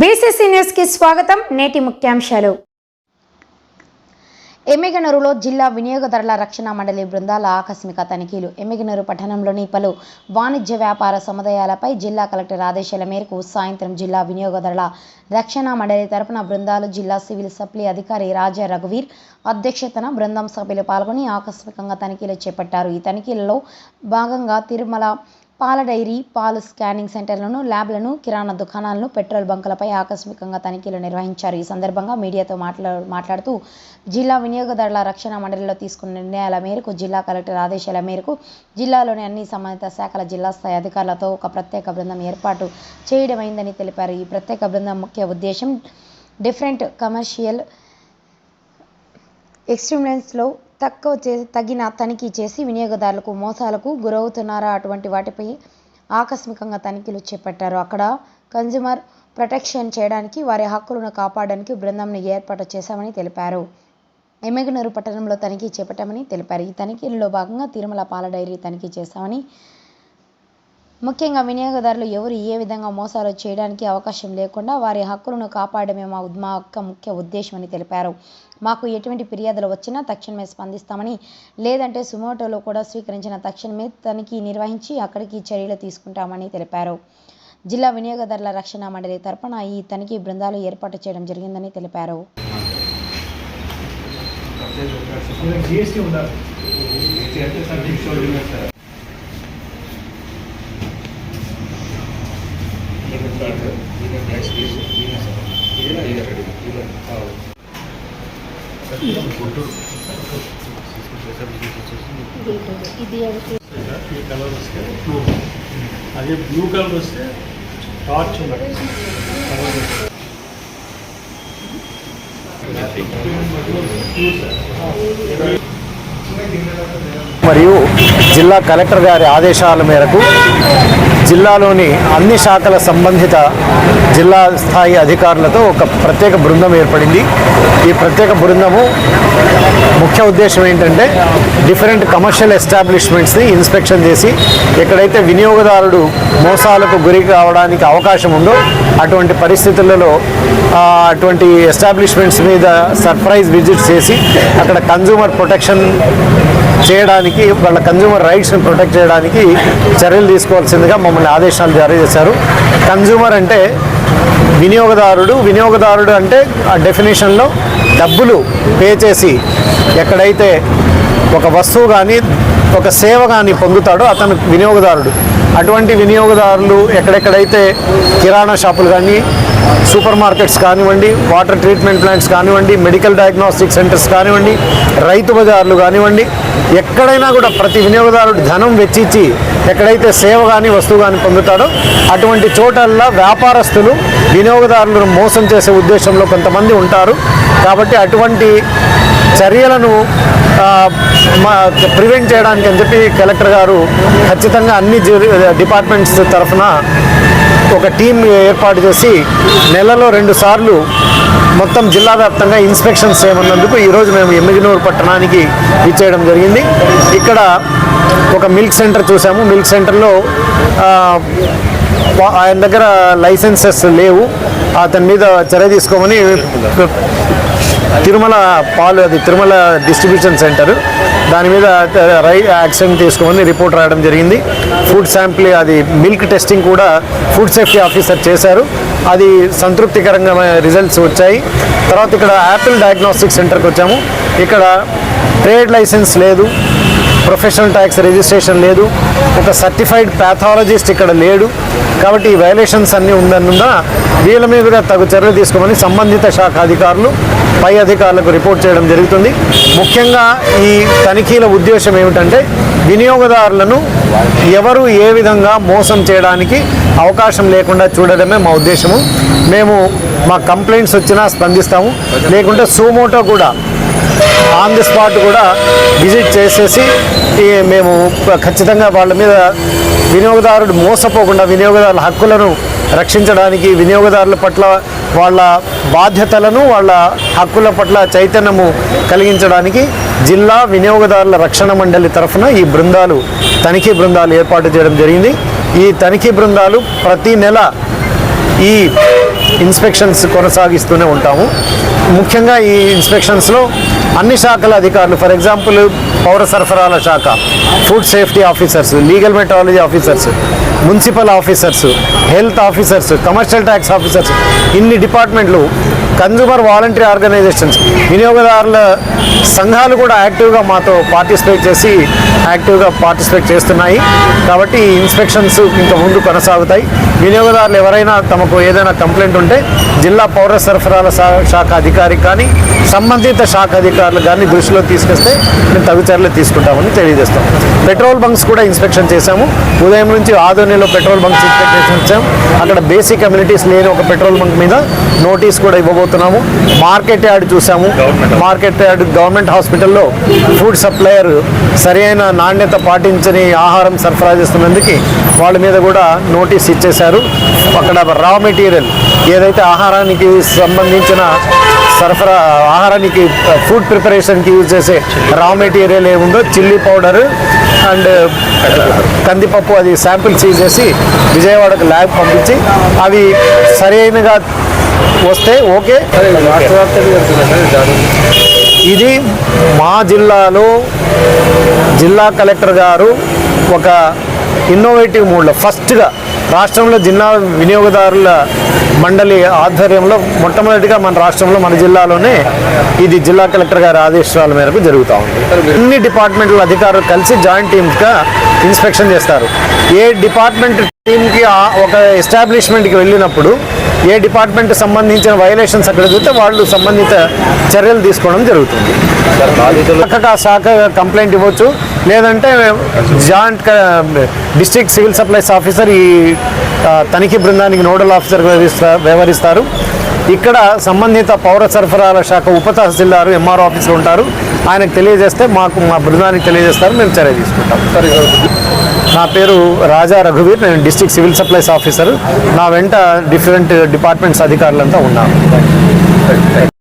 BCC న్యూస్కి స్వాగతం. నేటి ముఖ్యాంశాలు. ఎమ్మిగనూరులో జిల్లా వినియోగదారుల రక్షణ మండలి బృందాల ఆకస్మిక తనిఖీలు. ఎమ్మిగనూరు పట్టణంలోని పలు వాణిజ్య వ్యాపార సముదాయాలపై జిల్లా కలెక్టర్ ఆదేశాల మేరకు సాయంత్రం జిల్లా వినియోగదారుల రక్షణ మండలి తరపున బృందాలు జిల్లా సివిల్ సప్లై అధికారి రాజా రఘువీర్ అధ్యక్షతన బృందం సభ్యులు పాల్గొని ఆకస్మికంగా తనిఖీలు చేపట్టారు. ఈ తనిఖీలలో భాగంగా తిరుమల పాల డైరీ పాలు స్కానింగ్ సెంటర్లను ల్యాబ్లను కిరాణా దుకాణాలను పెట్రోల్ బంకులపై ఆకస్మికంగా తనిఖీలు నిర్వహించారు. ఈ సందర్భంగా మీడియాతో మాట్లా మాట్లాడుతూ జిల్లా వినియోగదారుల రక్షణ మండలిలో తీసుకున్న నిర్ణయాల మేరకు జిల్లా కలెక్టర్ ఆదేశాల మేరకు జిల్లాలోని అన్ని సంబంధిత శాఖల జిల్లా స్థాయి అధికారులతో ఒక ప్రత్యేక బృందం ఏర్పాటు చేయడమైందని తెలిపారు. ఈ ప్రత్యేక బృందం ముఖ్య ఉద్దేశం డిఫరెంట్ కమర్షియల్ ఎక్స్ట్రీమ్లెన్స్లో తక్కువ చే తగిన తనిఖీ చేసి వినియోగదారులకు మోసాలకు గురవుతున్నారా అటువంటి వాటిపై ఆకస్మికంగా తనిఖీలు చేపట్టారు. అక్కడ కన్జ్యూమర్ ప్రొటెక్షన్ చేయడానికి వారి హక్కులను కాపాడడానికి బృందంను ఏర్పాటు చేశామని తెలిపారు. ఎమ్మెగనూరు పట్టణంలో తనిఖీ చేపట్టామని తెలిపారు. ఈ తనిఖీలలో భాగంగా తిరుమల పాల డైరీ తనిఖీ చేశామని ముఖ్యంగా వినియోగదారులు ఎవరు ఏ విధంగా మోసాలు చేయడానికి అవకాశం లేకుండా వారి హక్కులను కాపాడమే మా ఉద్- మా యొక్క ముఖ్య ఉద్దేశమని తెలిపారు. మాకు ఎటువంటి ఫిర్యాదులు వచ్చినా తక్షణమే స్పందిస్తామని లేదంటే సుమోటోలో కూడా స్వీకరించిన తక్షణమే తనిఖీ నిర్వహించి అక్కడికి చర్యలు తీసుకుంటామని తెలిపారు. జిల్లా వినియోగదారుల రక్షణ మండలి తరపున ఈ తనిఖీ బృందాలు ఏర్పాటు చేయడం జరిగిందని తెలిపారు. జీఎస్టీ ఉండాలి. ఈ కలర్ వస్తే బ్లూ అదే బ్లూ కలర్ వస్తే టార్చ్ ఉన్నట్టు కలర్ వస్తే. మరియు జిల్లా కలెక్టర్ గారి ఆదేశాల మేరకు జిల్లాలోని అన్ని శాఖల సంబంధిత జిల్లా స్థాయి అధికారులతో ఒక ప్రత్యేక బృందం ఏర్పడింది. ఈ ప్రత్యేక బృందము ముఖ్య ఉద్దేశం ఏంటంటే డిఫరెంట్ కమర్షియల్ ఎస్టాబ్లిష్మెంట్స్ని ఇన్స్పెక్షన్ చేసి ఎక్కడైతే వినియోగదారుడు మోసాలకు గురి కావడానికి అవకాశం ఉందో అటువంటి పరిస్థితులలో అటువంటి ఎస్టాబ్లిష్మెంట్స్ మీద సర్ప్రైజ్ విజిట్ చేసి అక్కడ కన్జ్యూమర్ ప్రొటెక్షన్ చేయడానికి వాళ్ళ కన్జ్యూమర్ రైట్స్ని ప్రొటెక్ట్ చేయడానికి చర్యలు తీసుకోవాల్సిందిగా మమ్మల్ని ఆదేశాలు జారీ చేశారు. కన్జ్యూమర్ అంటే వినియోగదారుడు వినియోగదారుడు అంటే ఆ డెఫినేషన్లో డబ్బులు పే చేసి ఎక్కడైతే ఒక వస్తువు కానీ ఒక సేవ కానీ పొందుతాడో అతను వినియోగదారుడు. అటువంటి వినియోగదారులు ఎక్కడెక్కడైతే కిరాణా షాపులు కానీ సూపర్ మార్కెట్స్ కానివ్వండి వాటర్ ట్రీట్మెంట్ ప్లాంట్స్ కానివ్వండి మెడికల్ డయాగ్నోస్టిక్ సెంటర్స్ కానివ్వండి రైతు బజార్లు కానివ్వండి ఎక్కడైనా కూడా ప్రతి వినియోగదారుడు ధనం వెచ్చిచ్చి ఎక్కడైతే సేవ కానీ వస్తువు కానీ పొందుతాడో అటువంటి చోటల్లా వ్యాపారస్తులు వినియోగదారులను మోసం చేసే ఉద్దేశంలో కొంతమంది ఉంటారు. కాబట్టి అటువంటి చర్యలను మా- ప్రివెంట్ చేయడానికి అని చెప్పి కలెక్టర్ గారు ఖచ్చితంగా అన్ని డిపార్ట్మెంట్స్ తరఫున ఒక టీం ఏర్పాటు చేసి నెలలో రెండు సార్లు మొత్తం జిల్లా వ్యాప్తంగా ఇన్స్పెక్షన్స్ చేయమన్నందుకు ఈరోజు మేము ఎమ్మిగినూరు పట్టణానికి ఇచ్చేయడం జరిగింది. ఇక్కడ ఒక మిల్క్ సెంటర్ చూసాము. మిల్క్ సెంటర్లో ఆయన దగ్గర లైసెన్సెస్ లేవు. అతని మీద చర్య తీసుకోమని తిరుమల పాలు అది తిరుమల డిస్ట్రిబ్యూషన్ సెంటర్ దాని మీద రై యాక్షన్ తీసుకోమని రిపోర్ట్ రాయడం జరిగింది. ఫుడ్ శాంపిల్ అది మిల్క్ టెస్టింగ్ కూడా ఫుడ్ సేఫ్టీ ఆఫీసర్ చేశారు. అది సంతృప్తికరంగా రిజల్ట్స్ వచ్చాయి. తర్వాత ఇక్కడ యాపిల్ డయాగ్నోస్టిక్ సెంటర్కి వచ్చాము. ఇక్కడ ట్రేడ్ లైసెన్స్ లేదు. ప్రొఫెషనల్ ట్యాక్స్ రిజిస్ట్రేషన్ లేదు. ఒక సర్టిఫైడ్ ప్యాథాలజిస్ట్ ఇక్కడ లేడు. కాబట్టి ఈ వైలేషన్స్ అన్నీ ఉందన్నుందా వీళ్ళ మీద కూడా తగు చర్యలు తీసుకోమని సంబంధిత శాఖ అధికారులు పై అధికారులకు రిపోర్ట్ చేయడం జరుగుతుంది. ముఖ్యంగా ఈ తనిఖీల ఉద్దేశం ఏమిటంటే వినియోగదారులను ఎవరు ఏ విధంగా మోసం చేయడానికి అవకాశం లేకుండా చూడడమే మా ఉద్దేశము. మేము మా కంప్లైంట్స్ వచ్చినా స్పందిస్తాము. లేకుంటే సూమోటో కూడా ఆన్ ది స్పాట్ కూడా విజిట్ చేసేసి మేము ఖచ్చితంగా వాళ్ళ మీద వినియోగదారుడు మోసపోకుండా వినియోగదారుల హక్కులను రక్షించడానికి వినియోగదారుల పట్ల వాళ్ళ బాధ్యతలను వాళ్ళ హక్కుల పట్ల చైతన్యము కలిగించడానికి జిల్లా వినియోగదారుల రక్షణ మండలి తరఫున ఈ బృందాలు తనిఖీ బృందాలు ఏర్పాటు చేయడం జరిగింది. ఈ తనిఖీ బృందాలు ప్రతి నెల ఈ ఇన్స్పెక్షన్స్ కొనసాగిస్తూనే ఉంటాము. ముఖ్యంగా ఈ ఇన్స్పెక్షన్స్లో అన్ని శాఖల అధికారులు ఫర్ ఎగ్జాంపుల్ పౌర సరఫరాల శాఖ food safety officers legal metrology officers municipal officers health officers commercial tax officers ఇన్ని డిపార్ట్మెంట్లు కన్జ్యూమర్ వాలంటరీ ఆర్గనైజేషన్స్ వినియోగదారుల సంఘాలు కూడా యాక్టివ్గా మాతో పార్టిసిపేట్ చేసి యాక్టివ్గా పార్టిసిపేట్ చేస్తున్నాయి. కాబట్టి ఈ ఇన్స్పెక్షన్స్ ఇంకా ముందు కొనసాగుతాయి. వినియోగదారులు ఎవరైనా తమకు ఏదైనా కంప్లైంట్ ఉంటే జిల్లా పౌర సరఫరాల శాఖ అధికారికి కానీ సంబంధిత శాఖ అధికారులు కానీ దృష్టిలో తీసుకొస్తే మేము తగు చర్యలు తీసుకుంటామని తెలియజేస్తాం. పెట్రోల్ బంక్స్ కూడా ఇన్స్పెక్షన్ చేశాము. ఉదయం నుంచి ఆదోనిలో పెట్రోల్ బంక్స్ ఇన్స్పెక్షన్ చేసాం అక్కడ బేసిక్ కమ్యూనిటీస్ లేని ఒక పెట్రోల్ బంక్ మీద నోటీస్ కూడా ఇవ్వబోతున్నాము. మార్కెట్ యార్డ్ చూసాము మార్కెట్ యార్డ్ గవర్నమెంట్ హాస్పిటల్లో ఫుడ్ సప్లయర్ సరైన నాణ్యత పాటించని ఆహారం సరఫరా చేస్తున్నందుకు వాళ్ళ మీద కూడా నోటీస్ ఇచ్చేశారు. అక్కడ రా మెటీరియల్ ఏదైతే ఆహారానికి సంబంధించిన సరఫరా ఆహారానికి ఫుడ్ ప్రిపరేషన్కి యూజ్ చేసే రా మెటీరియల్ ఏముందో చిల్లీ పౌడర్ అండ్ కందిపప్పు అది శాంపిల్స్ చేసి విజయవాడకు ల్యాబ్ పంపించి అవి సరైనగా వస్తే ఓకే. ఇది మా జిల్లాలో జిల్లా కలెక్టర్ గారు ఒక ఇన్నోవేటివ్ మూడ్లో ఫస్ట్గా రాష్ట్రంలో జిల్లా వినియోగదారుల మండలి ఆధ్వర్యంలో మొట్టమొదటిగా మన రాష్ట్రంలో మన జిల్లాలోనే ఇది జిల్లా కలెక్టర్ గారి ఆదేశాల మేరకు జరుగుతూ ఉంది. అన్ని డిపార్ట్మెంట్ల అధికారులు కలిసి జాయింట్ టీమ్స్గా ఇన్స్పెక్షన్ చేస్తారు. ఏ డిపార్ట్మెంట్ టీమ్కి ఒక ఎస్టాబ్లిష్మెంట్కి వెళ్ళినప్పుడు ఏ డిపార్ట్మెంట్ సంబంధించిన వైలేషన్స్ అక్కడ చూస్తే వాళ్ళు సంబంధిత చర్యలు తీసుకోవడం జరుగుతుంది. పక్కకు ఆ శాఖ కంప్లైంట్ ఇవ్వచ్చు. లేదంటే joint district civil supplies officer ఈ తనిఖీ బృందానికి నోడల్ ఆఫీసర్ వ్యవహరిస్తారు. ఇక్కడ సంబంధిత పౌర సరఫరాల శాఖ ఉప తహసీల్దారు ఎంఆర్ఓ ఆఫీసర్ ఉంటారు. ఆయనకు తెలియజేస్తే మాకు మా బృందానికి తెలియజేస్తారు. మేము చర్య తీసుకుంటాం. నా పేరు రాజా రఘువీర్. నేను డిస్ట్రిక్ట్ సివిల్ సప్లైస్ ఆఫీసర్. నా వెంట డిఫరెంట్ డిపార్ట్మెంట్స్ అధికారులంతా ఉన్నాను